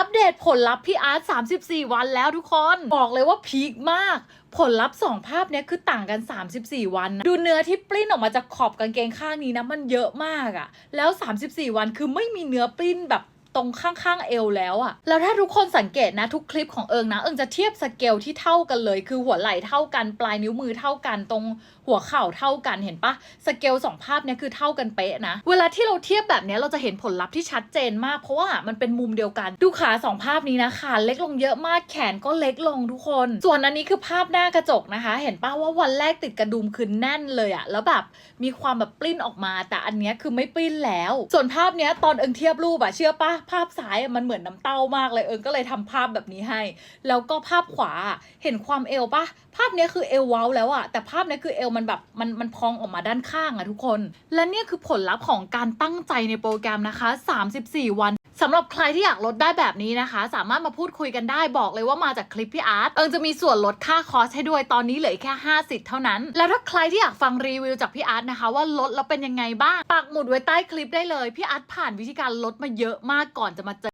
อัปเดตผลลัพธ์พี่อาร์ต34 วันแล้วทุกคน บอกเลยว่าพีคมาก ผลลัพธ์ 2 ภาพเนี้ยคือต่างกัน 34 วันนะดูเนื้อที่ปลิ้นออกมาจากขอบกางเกงข้างนี้นะมันเยอะมากอะแล้ว 34 วันคือไม่มีเนื้อปลิ้นแบบ ตรงข้างๆเอวแล้วอะแล้วถ้าทุกคนสังเกตนะทุกคลิปของเอิงนะ เอิงจะเทียบสเกลที่เท่ากันเลย คือหัวไหล่เท่ากันปลายนิ้วมือเท่ากันตรงหัวเข่าเท่ากันเห็นปะสเกลสองภาพเนี้ยคือเท่ากันเป๊ะนะ เวลาที่เราเทียบแบบเนี้ยเราจะเห็นผลลัพธ์ที่ชัดเจนมาก เพราะว่ามันเป็นมุมเดียวกัน ดูขาสองภาพนี้นะขาเล็กลงเยอะมากแขนก็เล็กลงทุกคน ส่วนอันนี้คือภาพหน้ากระจกนะคะ เห็นปะว่าวันแรกติดกระดุมคือแน่นเลยอะแล้วแบบมีความแบบปลิ้นออกมา แต่อันเนี้ยคือไม่ปลิ้นแล้ว ส่วนภาพเนี้ยตอนเอิงเทียบรูปอะเชื่อปะภาพซ้ายมันเหมือนน้ำเต้ามากเลยเอิงก็เลยทำภาพแบบนี้ให้ แล้วก็ภาพขวาเห็นความเอวปะภาพนี้คือเอวเว้าแล้วอะแต่ภาพนี้คือเอวมันแบบมันมันพองออกมาด้านข้างอะทุกคน และเนี่ยคือผลลัพธ์ของการตั้งใจในโปรแกรมนะคะ 34 วัน สำหรับใครที่อยากลดได้แบบนี้นะคะ สามารถมาพูดคุยกันได้บอกเลยว่ามาจากคลิปพี่อาร์ตเอิงจะมีส่วนลดค่าคอร์สให้ด้วยตอนนี้เหลือแค่5สิทธิ์เท่านั้น แล้วถ้าใครที่อยากฟังรีวิวจากพี่อาร์ตนะคะ ว่าลดแล้วเป็นยังไงบ้างปักหมุดไว้ใต้คลิปได้เลยพี่อาร์ตผ่านวิธีการลดมาเยอะมากก่อนจะมาเจอ